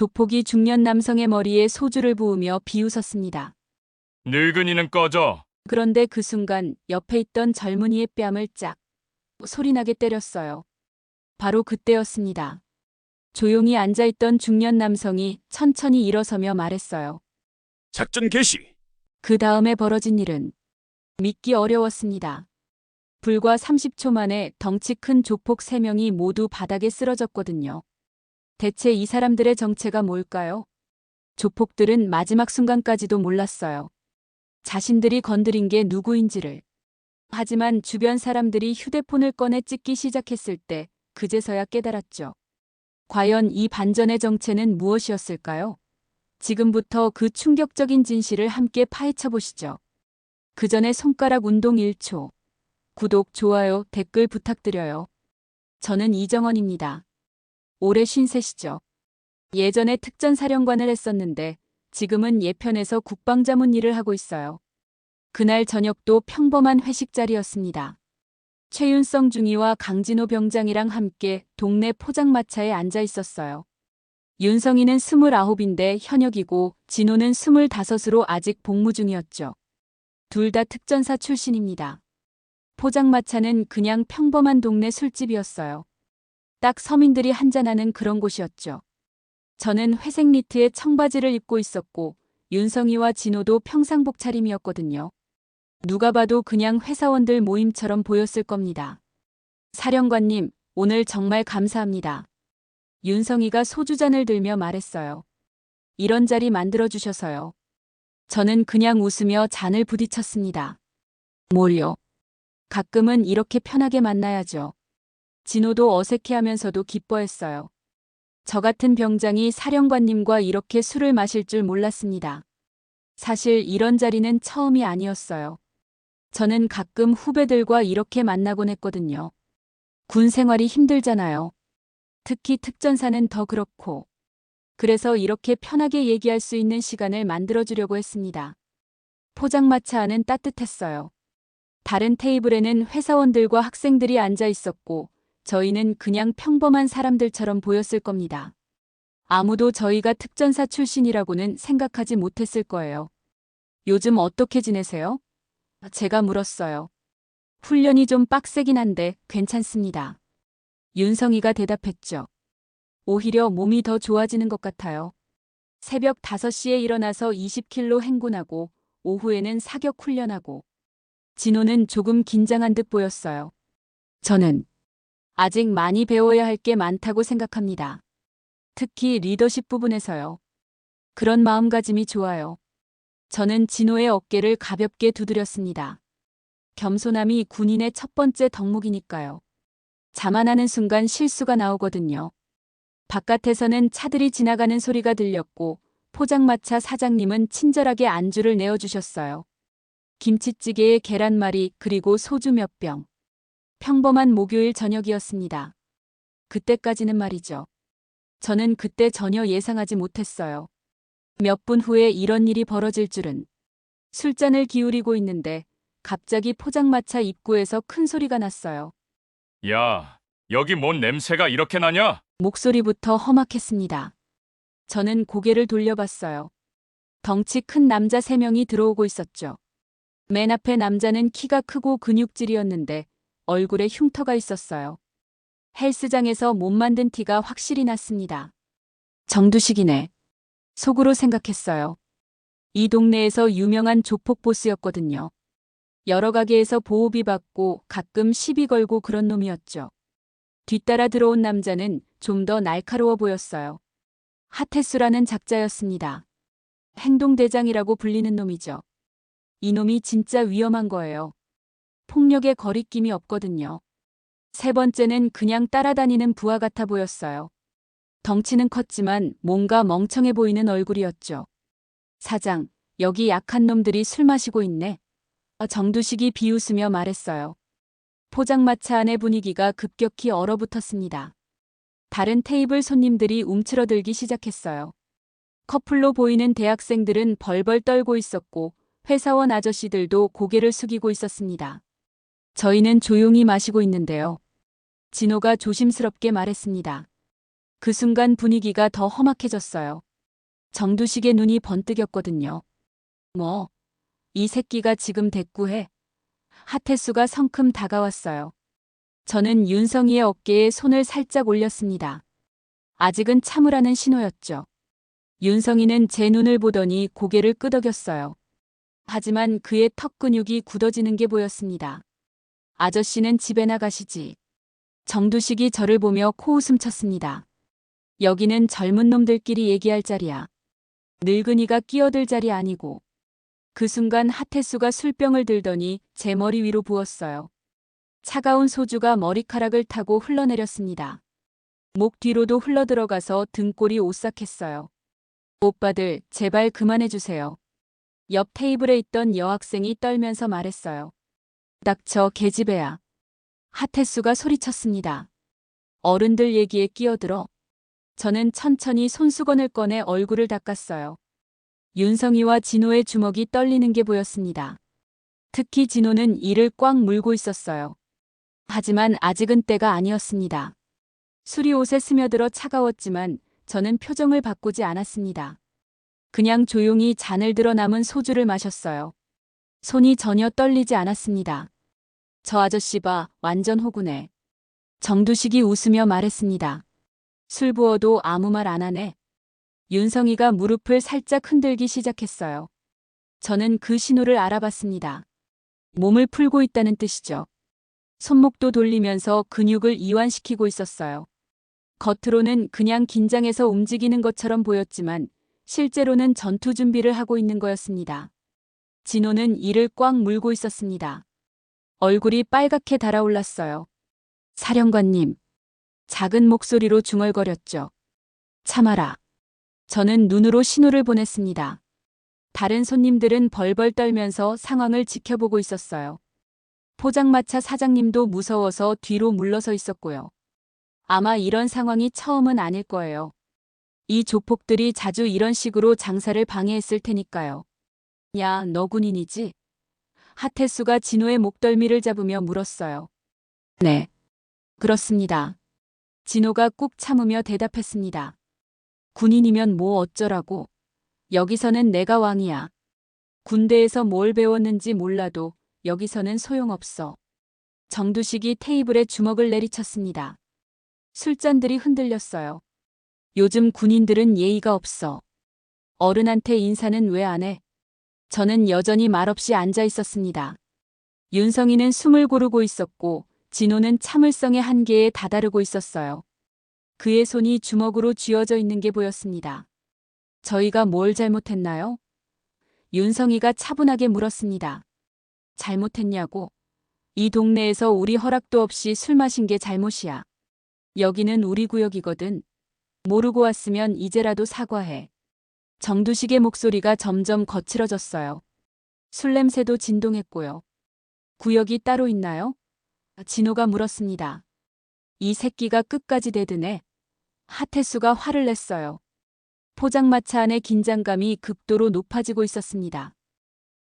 조폭이 중년 남성의 머리에 소주를 부으며 비웃었습니다. 늙은이는 꺼져. 그런데 그 순간 옆에 있던 젊은이의 뺨을 짝 소리나게 때렸어요. 바로 그때였습니다. 조용히 앉아있던 중년 남성이 천천히 일어서며 말했어요. 작전 개시. 그 다음에 벌어진 일은 믿기 어려웠습니다. 불과 30초 만에 덩치 큰 조폭 3명이 모두 바닥에 쓰러졌거든요. 대체 이 사람들의 정체가 뭘까요? 조폭들은 마지막 순간까지도 몰랐어요. 자신들이 건드린 게 누구인지를. 하지만 주변 사람들이 휴대폰을 꺼내 찍기 시작했을 때 그제서야 깨달았죠. 과연 이 반전의 정체는 무엇이었을까요? 지금부터 그 충격적인 진실을 함께 파헤쳐 보시죠. 그 전에 손가락 운동 1초. 구독, 좋아요, 댓글 부탁드려요. 저는 이정원입니다. 올해 53시죠. 예전에 특전사령관을 했었는데 지금은 예편에서 국방자문 일을 하고 있어요. 그날 저녁도 평범한 회식 자리였습니다. 최윤성 중위와 강진호 병장이랑 함께 동네 포장마차에 앉아 있었어요. 윤성이는 29인데 현역이고 진호는 25으로 아직 복무 중이었죠. 둘 다 특전사 출신입니다. 포장마차는 그냥 평범한 동네 술집이었어요. 딱 서민들이 한잔하는 그런 곳이었죠. 저는 회색 니트에 청바지를 입고 있었고 윤성이와 진호도 평상복 차림이었거든요. 누가 봐도 그냥 회사원들 모임처럼 보였을 겁니다. 사령관님, 오늘 정말 감사합니다. 윤성이가 소주잔을 들며 말했어요. 이런 자리 만들어주셔서요. 저는 그냥 웃으며 잔을 부딪혔습니다. 뭘요? 가끔은 이렇게 편하게 만나야죠. 진호도 어색해하면서도 기뻐했어요. 저 같은 병장이 사령관님과 이렇게 술을 마실 줄 몰랐습니다. 사실 이런 자리는 처음이 아니었어요. 저는 가끔 후배들과 이렇게 만나곤 했거든요. 군 생활이 힘들잖아요. 특히 특전사는 더 그렇고. 그래서 이렇게 편하게 얘기할 수 있는 시간을 만들어주려고 했습니다. 포장마차 안은 따뜻했어요. 다른 테이블에는 회사원들과 학생들이 앉아 있었고, 저희는 그냥 평범한 사람들처럼 보였을 겁니다. 아무도 저희가 특전사 출신이라고는 생각하지 못했을 거예요. 요즘 어떻게 지내세요? 제가 물었어요. 훈련이 좀 빡세긴 한데 괜찮습니다. 윤성이가 대답했죠. 오히려 몸이 더 좋아지는 것 같아요. 새벽 5시에 일어나서 20킬로 행군하고 오후에는 사격 훈련하고 진호는 조금 긴장한 듯 보였어요. 저는 아직 많이 배워야 할 게 많다고 생각합니다. 특히 리더십 부분에서요. 그런 마음가짐이 좋아요. 저는 진호의 어깨를 가볍게 두드렸습니다. 겸손함이 군인의 첫 번째 덕목이니까요. 자만하는 순간 실수가 나오거든요. 바깥에서는 차들이 지나가는 소리가 들렸고 포장마차 사장님은 친절하게 안주를 내어주셨어요. 김치찌개에 계란말이 그리고 소주 몇 병. 평범한 목요일 저녁이었습니다. 그때까지는 말이죠. 저는 그때 전혀 예상하지 못했어요. 몇 분 후에 이런 일이 벌어질 줄은. 술잔을 기울이고 있는데 갑자기 포장마차 입구에서 큰 소리가 났어요. 야, 여기 뭔 냄새가 이렇게 나냐? 목소리부터 험악했습니다. 저는 고개를 돌려봤어요. 덩치 큰 남자 세 명이 들어오고 있었죠. 맨 앞에 남자는 키가 크고 근육질이었는데 얼굴에 흉터가 있었어요. 헬스장에서 못 만든 티가 확실히 났습니다. 정두식이네. 속으로 생각했어요. 이 동네에서 유명한 조폭 보스였거든요. 여러 가게에서 보호비 받고 가끔 시비 걸고 그런 놈이었죠. 뒤따라 들어온 남자는 좀 더 날카로워 보였어요. 하태수라는 작자였습니다. 행동대장이라고 불리는 놈이죠. 이 놈이 진짜 위험한 거예요. 폭력에 거리낌이 없거든요. 세 번째는 그냥 따라다니는 부하 같아 보였어요. 덩치는 컸지만 뭔가 멍청해 보이는 얼굴이었죠. 사장, 여기 약한 놈들이 술 마시고 있네. 아, 정두식이 비웃으며 말했어요. 포장마차 안의 분위기가 급격히 얼어붙었습니다. 다른 테이블 손님들이 움츠러들기 시작했어요. 커플로 보이는 대학생들은 벌벌 떨고 있었고 회사원 아저씨들도 고개를 숙이고 있었습니다. 저희는 조용히 마시고 있는데요. 진호가 조심스럽게 말했습니다. 그 순간 분위기가 더 험악해졌어요. 정두식의 눈이 번뜩였거든요. 뭐, 이 새끼가 지금 대꾸해. 하태수가 성큼 다가왔어요. 저는 윤성이의 어깨에 손을 살짝 올렸습니다. 아직은 참으라는 신호였죠. 윤성이는 제 눈을 보더니 고개를 끄덕였어요. 하지만 그의 턱 근육이 굳어지는 게 보였습니다. 아저씨는 집에 나가시지. 정두식이 저를 보며 코웃음 쳤습니다. 여기는 젊은 놈들끼리 얘기할 자리야. 늙은이가 끼어들 자리 아니고. 그 순간 하태수가 술병을 들더니 제 머리 위로 부었어요. 차가운 소주가 머리카락을 타고 흘러내렸습니다. 목 뒤로도 흘러들어가서 등골이 오싹했어요. 오빠들, 제발 그만해주세요. 옆 테이블에 있던 여학생이 떨면서 말했어요. 닥쳐 개집애야. 하태수가 소리쳤습니다. 어른들 얘기에 끼어들어. 저는 천천히 손수건을 꺼내 얼굴을 닦았어요. 윤성이와 진호의 주먹이 떨리는 게 보였습니다. 특히 진호는 이를 꽉 물고 있었어요. 하지만 아직은 때가 아니었습니다. 술이 옷에 스며들어 차가웠지만 저는 표정을 바꾸지 않았습니다. 그냥 조용히 잔을 들어 남은 소주를 마셨어요. 손이 전혀 떨리지 않았습니다. 저 아저씨 봐, 완전 호구네. 정두식이 웃으며 말했습니다. 술 부어도 아무 말 안 하네. 윤성이가 무릎을 살짝 흔들기 시작했어요. 저는 그 신호를 알아봤습니다. 몸을 풀고 있다는 뜻이죠. 손목도 돌리면서 근육을 이완시키고 있었어요. 겉으로는 그냥 긴장해서 움직이는 것처럼 보였지만 실제로는 전투 준비를 하고 있는 거였습니다. 진호는 이를 꽉 물고 있었습니다. 얼굴이 빨갛게 달아올랐어요. 사령관님. 작은 목소리로 중얼거렸죠. 참아라. 저는 눈으로 신호를 보냈습니다. 다른 손님들은 벌벌 떨면서 상황을 지켜보고 있었어요. 포장마차 사장님도 무서워서 뒤로 물러서 있었고요. 아마 이런 상황이 처음은 아닐 거예요. 이 조폭들이 자주 이런 식으로 장사를 방해했을 테니까요. 야, 너 군인이지? 하태수가 진호의 목덜미를 잡으며 물었어요. 네. 그렇습니다. 진호가 꾹 참으며 대답했습니다. 군인이면 뭐 어쩌라고. 여기서는 내가 왕이야. 군대에서 뭘 배웠는지 몰라도 여기서는 소용없어. 정두식이 테이블에 주먹을 내리쳤습니다. 술잔들이 흔들렸어요. 요즘 군인들은 예의가 없어. 어른한테 인사는 왜 안 해? 저는 여전히 말없이 앉아 있었습니다. 윤성이는 숨을 고르고 있었고 진호는 참을성의 한계에 다다르고 있었어요. 그의 손이 주먹으로 쥐어져 있는 게 보였습니다. 저희가 뭘 잘못했나요? 윤성이가 차분하게 물었습니다. 잘못했냐고? 이 동네에서 우리 허락도 없이 술 마신 게 잘못이야. 여기는 우리 구역이거든. 모르고 왔으면 이제라도 사과해. 정두식의 목소리가 점점 거칠어졌어요. 술 냄새도 진동했고요. 구역이 따로 있나요? 진호가 물었습니다. 이 새끼가 끝까지 대드네. 하태수가 화를 냈어요. 포장마차 안의 긴장감이 극도로 높아지고 있었습니다.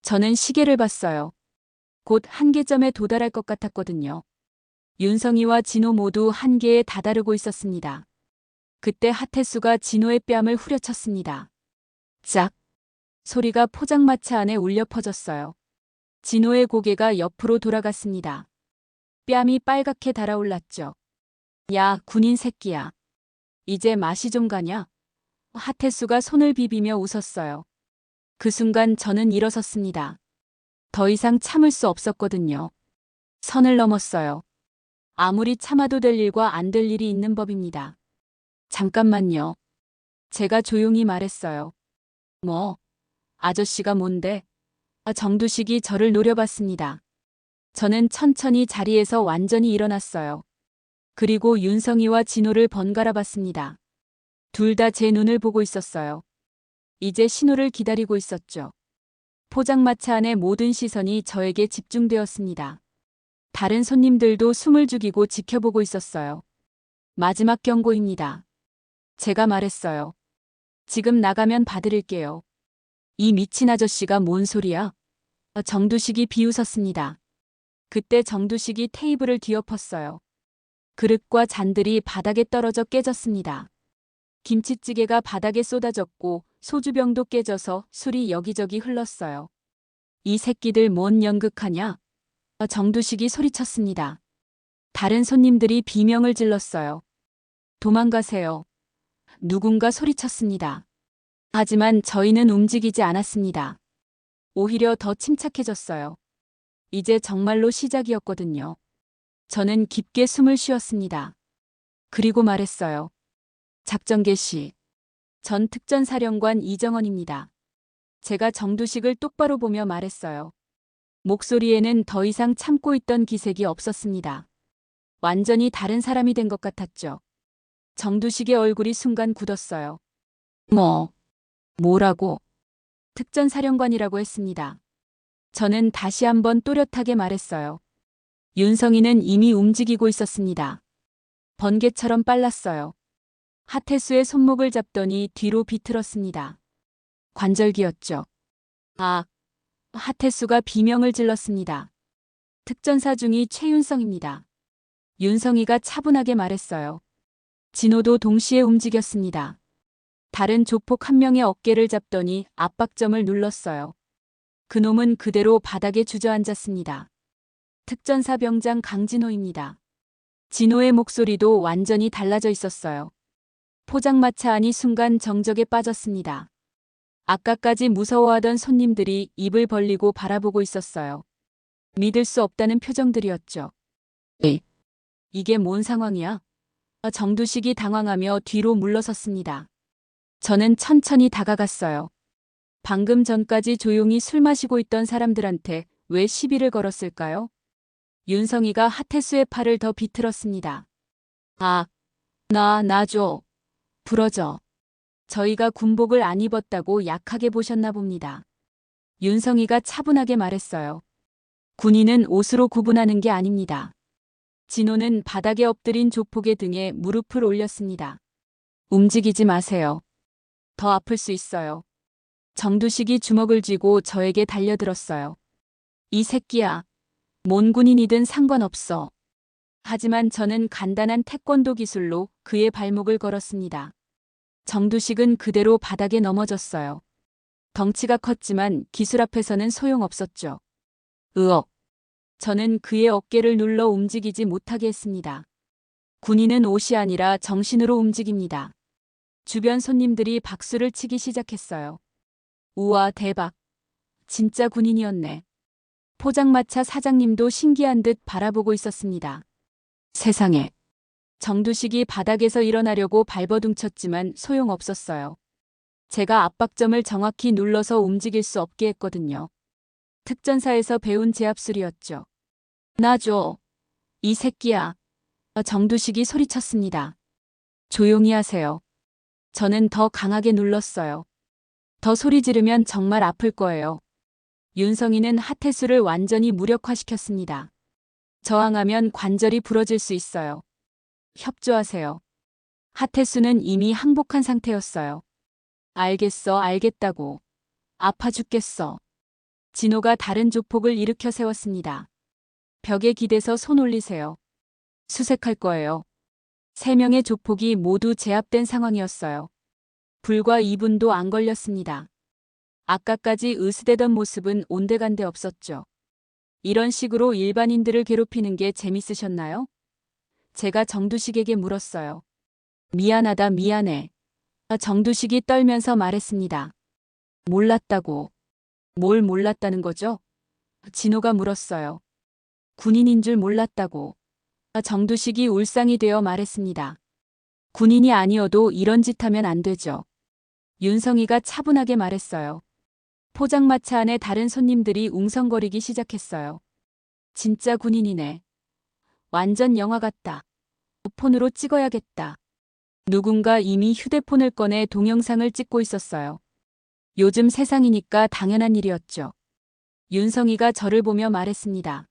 저는 시계를 봤어요. 곧 한계점에 도달할 것 같았거든요. 윤성이와 진호 모두 한계에 다다르고 있었습니다. 그때 하태수가 진호의 뺨을 후려쳤습니다. 짝! 소리가 포장마차 안에 울려 퍼졌어요. 진호의 고개가 옆으로 돌아갔습니다. 뺨이 빨갛게 달아올랐죠. 야, 군인 새끼야. 이제 맛이 좀 가냐? 하태수가 손을 비비며 웃었어요. 그 순간 저는 일어섰습니다. 더 이상 참을 수 없었거든요. 선을 넘었어요. 아무리 참아도 될 일과 안 될 일이 있는 법입니다. 잠깐만요. 제가 조용히 말했어요. 뭐, 아저씨가 뭔데? 아, 정두식이 저를 노려봤습니다. 저는 천천히 자리에서 완전히 일어났어요. 그리고 윤성이와 진호를 번갈아 봤습니다. 둘 다 제 눈을 보고 있었어요. 이제 신호를 기다리고 있었죠. 포장마차 안의 모든 시선이 저에게 집중되었습니다. 다른 손님들도 숨을 죽이고 지켜보고 있었어요. 마지막 경고입니다. 제가 말했어요. 지금 나가면 봐드릴게요. 이 미친 아저씨가 뭔 소리야? 정두식이 비웃었습니다. 그때 정두식이 테이블을 뒤엎었어요. 그릇과 잔들이 바닥에 떨어져 깨졌습니다. 김치찌개가 바닥에 쏟아졌고 소주병도 깨져서 술이 여기저기 흘렀어요. 이 새끼들 뭔 연극하냐? 어, 정두식이 소리쳤습니다. 다른 손님들이 비명을 질렀어요. 도망가세요. 누군가 소리쳤습니다. 하지만 저희는 움직이지 않았습니다. 오히려 더 침착해졌어요. 이제 정말로 시작이었거든요. 저는 깊게 숨을 쉬었습니다. 그리고 말했어요. 작전 개시. 전 특전사령관 이정원입니다. 제가 정두식을 똑바로 보며 말했어요. 목소리에는 더 이상 참고 있던 기색이 없었습니다. 완전히 다른 사람이 된 것 같았죠. 정두식의 얼굴이 순간 굳었어요. 뭐, 뭐라고? 특전사령관이라고 했습니다. 저는 다시 한번 또렷하게 말했어요. 윤성이는 이미 움직이고 있었습니다. 번개처럼 빨랐어요. 하태수의 손목을 잡더니 뒤로 비틀었습니다. 관절기였죠. 아, 하태수가 비명을 질렀습니다. 특전사 중이 최윤성입니다. 윤성이가 차분하게 말했어요. 진호도 동시에 움직였습니다. 다른 조폭 한 명의 어깨를 잡더니 압박점을 눌렀어요. 그놈은 그대로 바닥에 주저앉았습니다. 특전사 병장 강진호입니다. 진호의 목소리도 완전히 달라져 있었어요. 포장마차 안이 순간 정적에 빠졌습니다. 아까까지 무서워하던 손님들이 입을 벌리고 바라보고 있었어요. 믿을 수 없다는 표정들이었죠. 에이, 이게 뭔 상황이야? 아, 정두식이 당황하며 뒤로 물러섰습니다. 저는 천천히 다가갔어요. 방금 전까지 조용히 술 마시고 있던 사람들한테 왜 시비를 걸었을까요? 윤성이가 하태수의 팔을 더 비틀었습니다. 아, 나, 나 줘. 부러져. 저희가 군복을 안 입었다고 약하게 보셨나 봅니다. 윤성이가 차분하게 말했어요. 군인은 옷으로 구분하는 게 아닙니다. 진호는 바닥에 엎드린 조폭의 등에 무릎을 올렸습니다. 움직이지 마세요. 더 아플 수 있어요. 정두식이 주먹을 쥐고 저에게 달려들었어요. 이 새끼야. 뭔 군인이든 상관없어. 하지만 저는 간단한 태권도 기술로 그의 발목을 걸었습니다. 정두식은 그대로 바닥에 넘어졌어요. 덩치가 컸지만 기술 앞에서는 소용없었죠. 으억. 저는 그의 어깨를 눌러 움직이지 못하게 했습니다. 군인은 옷이 아니라 정신으로 움직입니다. 주변 손님들이 박수를 치기 시작했어요. 우와, 대박. 진짜 군인이었네. 포장마차 사장님도 신기한 듯 바라보고 있었습니다. 세상에. 정두식이 바닥에서 일어나려고 발버둥쳤지만 소용없었어요. 제가 압박점을 정확히 눌러서 움직일 수 없게 했거든요. 특전사에서 배운 제압술이었죠. 나 줘. 이 새끼야. 정두식이 소리쳤습니다. 조용히 하세요. 저는 더 강하게 눌렀어요. 더 소리 지르면 정말 아플 거예요. 윤성이는 하태수를 완전히 무력화시켰습니다. 저항하면 관절이 부러질 수 있어요. 협조하세요. 하태수는 이미 항복한 상태였어요. 알겠어, 알겠다고. 아파 죽겠어. 진호가 다른 조폭을 일으켜 세웠습니다. 벽에 기대서 손 올리세요. 수색할 거예요. 세 명의 조폭이 모두 제압된 상황이었어요. 불과 2분도 안 걸렸습니다. 아까까지 으스대던 모습은 온데간데 없었죠. 이런 식으로 일반인들을 괴롭히는 게 재밌으셨나요? 제가 정두식에게 물었어요. 미안하다 미안해. 아, 정두식이 떨면서 말했습니다. 몰랐다고. 뭘 몰랐다는 거죠? 진호가 물었어요. 군인인 줄 몰랐다고. 아, 정두식이 울상이 되어 말했습니다. 군인이 아니어도 이런 짓 하면 안 되죠. 윤성이가 차분하게 말했어요. 포장마차 안에 다른 손님들이 웅성거리기 시작했어요. 진짜 군인이네. 완전 영화 같다. 폰으로 찍어야겠다. 누군가 이미 휴대폰을 꺼내 동영상을 찍고 있었어요. 요즘 세상이니까 당연한 일이었죠. 윤성이가 저를 보며 말했습니다.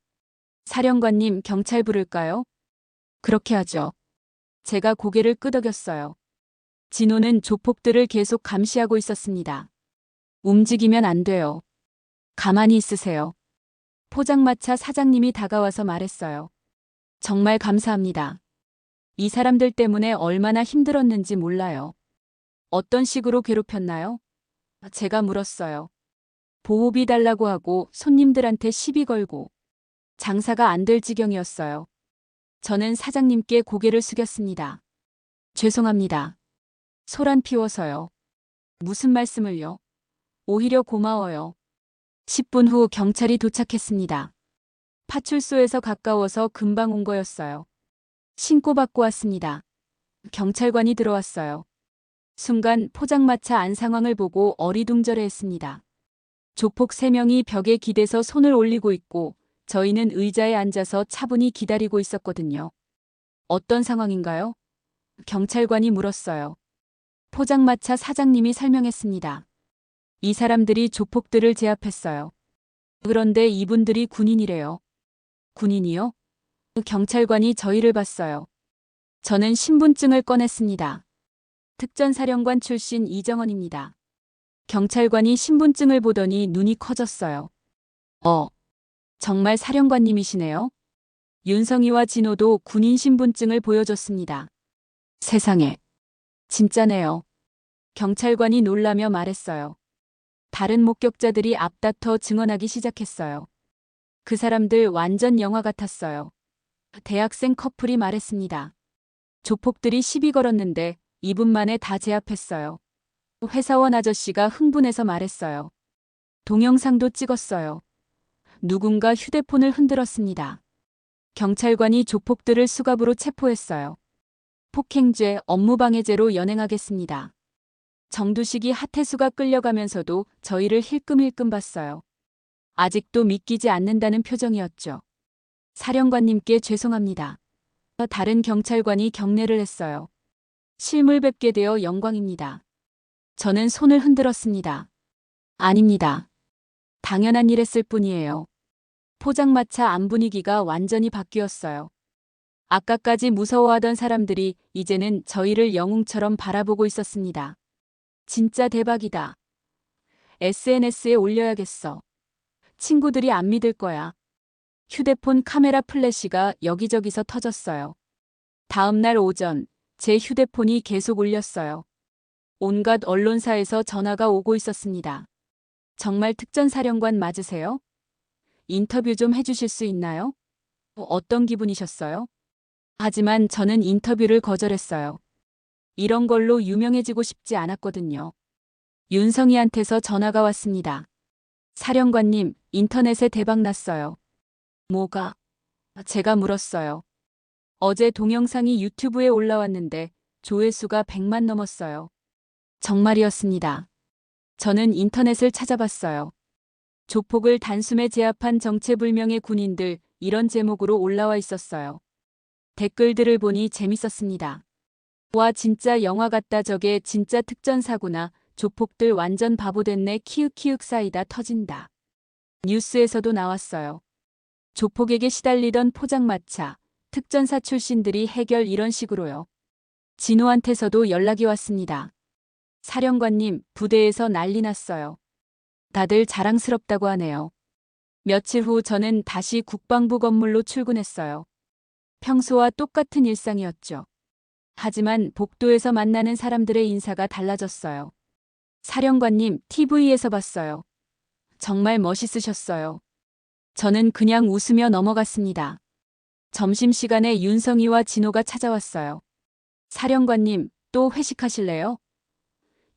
사령관님 경찰 부를까요? 그렇게 하죠. 제가 고개를 끄덕였어요. 진호는 조폭들을 계속 감시하고 있었습니다. 움직이면 안 돼요. 가만히 있으세요. 포장마차 사장님이 다가와서 말했어요. 정말 감사합니다. 이 사람들 때문에 얼마나 힘들었는지 몰라요. 어떤 식으로 괴롭혔나요? 제가 물었어요. 보호비 달라고 하고 손님들한테 시비 걸고 장사가 안 될 지경이었어요. 저는 사장님께 고개를 숙였습니다. 죄송합니다. 소란 피워서요. 무슨 말씀을요? 오히려 고마워요. 10분 후 경찰이 도착했습니다. 파출소에서 가까워서 금방 온 거였어요. 신고받고 왔습니다. 경찰관이 들어왔어요. 순간 포장마차 안 상황을 보고 어리둥절해 했습니다. 조폭 3명이 벽에 기대서 손을 올리고 있고 저희는 의자에 앉아서 차분히 기다리고 있었거든요. 어떤 상황인가요? 경찰관이 물었어요. 포장마차 사장님이 설명했습니다. 이 사람들이 조폭들을 제압했어요. 그런데 이분들이 군인이래요. 군인이요? 경찰관이 저희를 봤어요. 저는 신분증을 꺼냈습니다. 특전사령관 출신 이정원입니다. 경찰관이 신분증을 보더니 눈이 커졌어요. 어, 정말 사령관님이시네요. 윤성이와 진호도 군인 신분증을 보여줬습니다. 세상에. 진짜네요. 경찰관이 놀라며 말했어요. 다른 목격자들이 앞다퉈 증언하기 시작했어요. 그 사람들 완전 영화 같았어요. 대학생 커플이 말했습니다. 조폭들이 시비 걸었는데 2분 만에 다 제압했어요. 회사원 아저씨가 흥분해서 말했어요. 동영상도 찍었어요. 누군가 휴대폰을 흔들었습니다. 경찰관이 조폭들을 수갑으로 체포했어요. 폭행죄, 업무방해죄로 연행하겠습니다. 정두식이 하태수가 끌려가면서도 저희를 힐끔힐끔 봤어요. 아직도 믿기지 않는다는 표정이었죠. 사령관님께 죄송합니다. 다른 경찰관이 경례를 했어요. 실물 뵙게 되어 영광입니다. 저는 손을 흔들었습니다. 아닙니다. 당연한 일 했을 뿐이에요. 포장마차 안 분위기가 완전히 바뀌었어요. 아까까지 무서워하던 사람들이 이제는 저희를 영웅처럼 바라보고 있었습니다. 진짜 대박이다. SNS에 올려야겠어. 친구들이 안 믿을 거야. 휴대폰 카메라 플래시가 여기저기서 터졌어요. 다음 날 오전, 제 휴대폰이 계속 울렸어요. 온갖 언론사에서 전화가 오고 있었습니다. 정말 특전사령관 맞으세요? 인터뷰 좀 해주실 수 있나요? 어, 어떤 기분이셨어요? 하지만 저는 인터뷰를 거절했어요. 이런 걸로 유명해지고 싶지 않았거든요. 윤성이한테서 전화가 왔습니다. 사령관님, 인터넷에 대박 났어요. 뭐가? 제가 물었어요. 어제 동영상이 유튜브에 올라왔는데 조회수가 100만 넘었어요. 정말이었습니다. 저는 인터넷을 찾아봤어요. 조폭을 단숨에 제압한 정체불명의 군인들 이런 제목으로 올라와 있었어요. 댓글들을 보니 재밌었습니다. 와 진짜 영화 같다 저게 진짜 특전사구나 조폭들 완전 바보 됐네 키읔키읔 사이다 터진다. 뉴스에서도 나왔어요. 조폭에게 시달리던 포장마차, 특전사 출신들이 해결 이런 식으로요. 진호한테서도 연락이 왔습니다. 사령관님, 부대에서 난리 났어요. 다들 자랑스럽다고 하네요. 며칠 후 저는 다시 국방부 건물로 출근했어요. 평소와 똑같은 일상이었죠. 하지만 복도에서 만나는 사람들의 인사가 달라졌어요. 사령관님, TV에서 봤어요. 정말 멋있으셨어요. 저는 그냥 웃으며 넘어갔습니다. 점심시간에 윤성이와 진호가 찾아왔어요. 사령관님, 또 회식하실래요?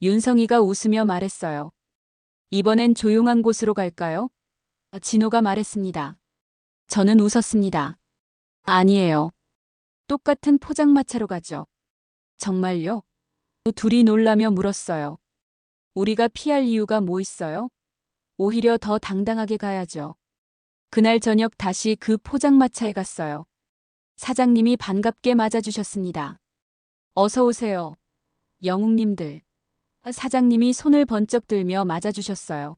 윤성이가 웃으며 말했어요. 이번엔 조용한 곳으로 갈까요? 진호가 말했습니다. 저는 웃었습니다. 아니에요. 똑같은 포장마차로 가죠. 정말요? 둘이 놀라며 물었어요. 우리가 피할 이유가 뭐 있어요? 오히려 더 당당하게 가야죠. 그날 저녁 다시 그 포장마차에 갔어요. 사장님이 반갑게 맞아주셨습니다. 어서 오세요. 영웅님들. 사장님이 손을 번쩍 들며 맞아주셨어요.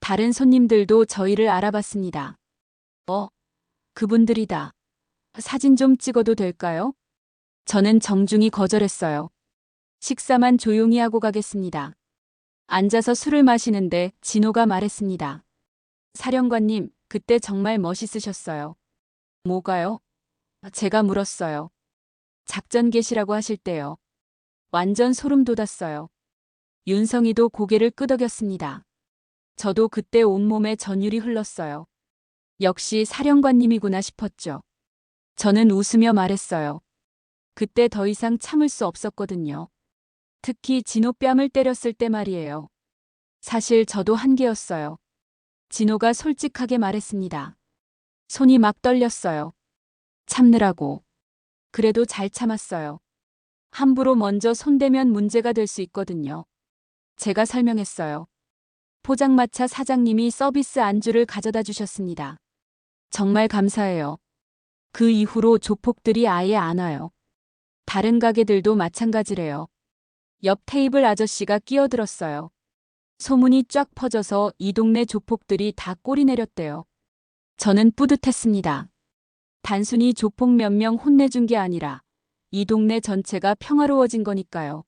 다른 손님들도 저희를 알아봤습니다. 어, 그분들이다. 사진 좀 찍어도 될까요? 저는 정중히 거절했어요. 식사만 조용히 하고 가겠습니다. 앉아서 술을 마시는데 진호가 말했습니다. 사령관님, 그때 정말 멋있으셨어요. 뭐가요? 제가 물었어요. 작전 개시라고 하실 때요. 완전 소름 돋았어요. 윤성이도 고개를 끄덕였습니다. 저도 그때 온몸에 전율이 흘렀어요. 역시 사령관님이구나 싶었죠. 저는 웃으며 말했어요. 그때 더 이상 참을 수 없었거든요. 특히 진호 뺨을 때렸을 때 말이에요. 사실 저도 한계였어요. 진호가 솔직하게 말했습니다. 손이 막 떨렸어요. 참느라고. 그래도 잘 참았어요. 함부로 먼저 손대면 문제가 될 수 있거든요. 제가 설명했어요. 포장마차 사장님이 서비스 안주를 가져다 주셨습니다. 정말 감사해요. 그 이후로 조폭들이 아예 안 와요. 다른 가게들도 마찬가지래요. 옆 테이블 아저씨가 끼어들었어요. 소문이 쫙 퍼져서 이 동네 조폭들이 다 꼬리 내렸대요. 저는 뿌듯했습니다. 단순히 조폭 몇 명 혼내준 게 아니라 이 동네 전체가 평화로워진 거니까요.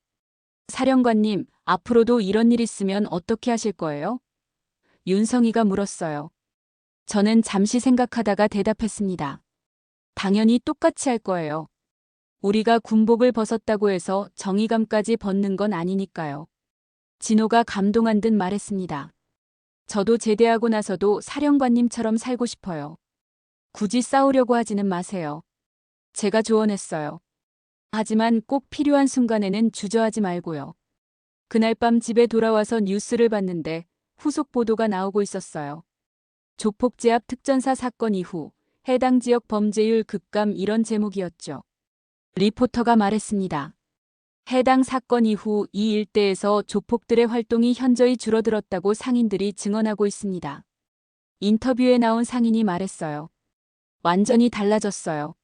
사령관님, 앞으로도 이런 일 있으면 어떻게 하실 거예요? 윤성이가 물었어요. 저는 잠시 생각하다가 대답했습니다. 당연히 똑같이 할 거예요. 우리가 군복을 벗었다고 해서 정의감까지 벗는 건 아니니까요. 진호가 감동한 듯 말했습니다. 저도 제대하고 나서도 사령관님처럼 살고 싶어요. 굳이 싸우려고 하지는 마세요. 제가 조언했어요. 하지만 꼭 필요한 순간에는 주저하지 말고요. 그날 밤 집에 돌아와서 뉴스를 봤는데 후속 보도가 나오고 있었어요. 조폭 제압 특전사 사건 이후 해당 지역 범죄율 급감 이런 제목이었죠. 리포터가 말했습니다. 해당 사건 이후 이 일대에서 조폭들의 활동이 현저히 줄어들었다고 상인들이 증언하고 있습니다. 인터뷰에 나온 상인이 말했어요. 완전히 달라졌어요.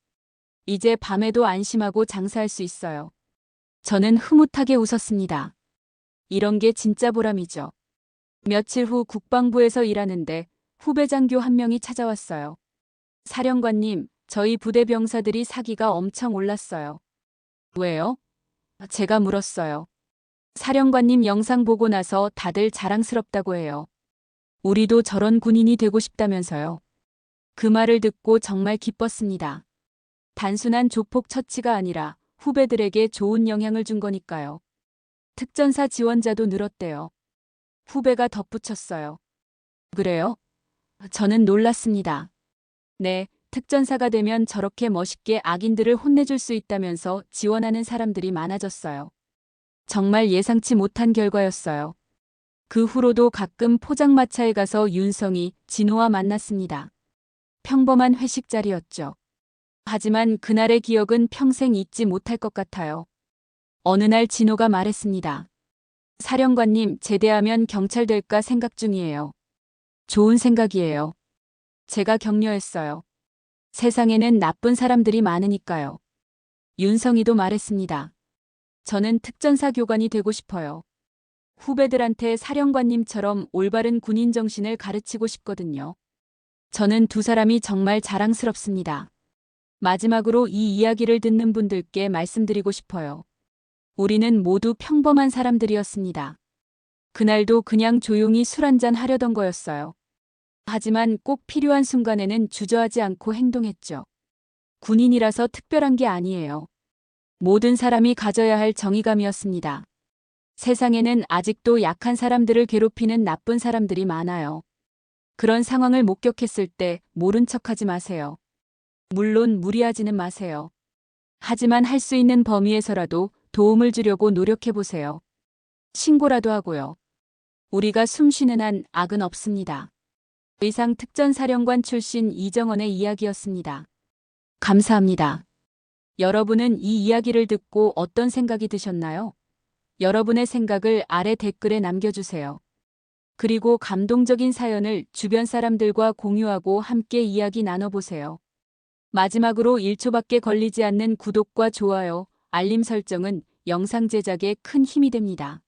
이제 밤에도 안심하고 장사할 수 있어요. 저는 흐뭇하게 웃었습니다. 이런 게 진짜 보람이죠. 며칠 후 국방부에서 일하는데 후배 장교 한 명이 찾아왔어요. 사령관님, 저희 부대 병사들이 사기가 엄청 올랐어요. 왜요? 제가 물었어요. 사령관님 영상 보고 나서 다들 자랑스럽다고 해요. 우리도 저런 군인이 되고 싶다면서요. 그 말을 듣고 정말 기뻤습니다. 단순한 조폭 처치가 아니라 후배들에게 좋은 영향을 준 거니까요. 특전사 지원자도 늘었대요. 후배가 덧붙였어요. 그래요? 저는 놀랐습니다. 네, 특전사가 되면 저렇게 멋있게 악인들을 혼내줄 수 있다면서 지원하는 사람들이 많아졌어요. 정말 예상치 못한 결과였어요. 그 후로도 가끔 포장마차에 가서 윤성이 진호와 만났습니다. 평범한 회식 자리였죠. 하지만 그날의 기억은 평생 잊지 못할 것 같아요. 어느 날 진호가 말했습니다. 사령관님, 제대하면 경찰 될까 생각 중이에요. 좋은 생각이에요. 제가 격려했어요. 세상에는 나쁜 사람들이 많으니까요. 윤성이도 말했습니다. 저는 특전사 교관이 되고 싶어요. 후배들한테 사령관님처럼 올바른 군인 정신을 가르치고 싶거든요. 저는 두 사람이 정말 자랑스럽습니다. 마지막으로 이 이야기를 듣는 분들께 말씀드리고 싶어요. 우리는 모두 평범한 사람들이었습니다. 그날도 그냥 조용히 술 한잔 하려던 거였어요. 하지만 꼭 필요한 순간에는 주저하지 않고 행동했죠. 군인이라서 특별한 게 아니에요. 모든 사람이 가져야 할 정의감이었습니다. 세상에는 아직도 약한 사람들을 괴롭히는 나쁜 사람들이 많아요. 그런 상황을 목격했을 때 모른 척하지 마세요. 물론 무리하지는 마세요. 하지만 할 수 있는 범위에서라도 도움을 주려고 노력해 보세요. 신고라도 하고요. 우리가 숨 쉬는 한 악은 없습니다. 의상 특전사령관 출신 이정원의 이야기였습니다. 감사합니다. 여러분은 이 이야기를 듣고 어떤 생각이 드셨나요? 여러분의 생각을 아래 댓글에 남겨주세요. 그리고 감동적인 사연을 주변 사람들과 공유하고 함께 이야기 나눠보세요. 마지막으로 1초밖에 걸리지 않는 구독과 좋아요, 알림 설정은 영상 제작에 큰 힘이 됩니다.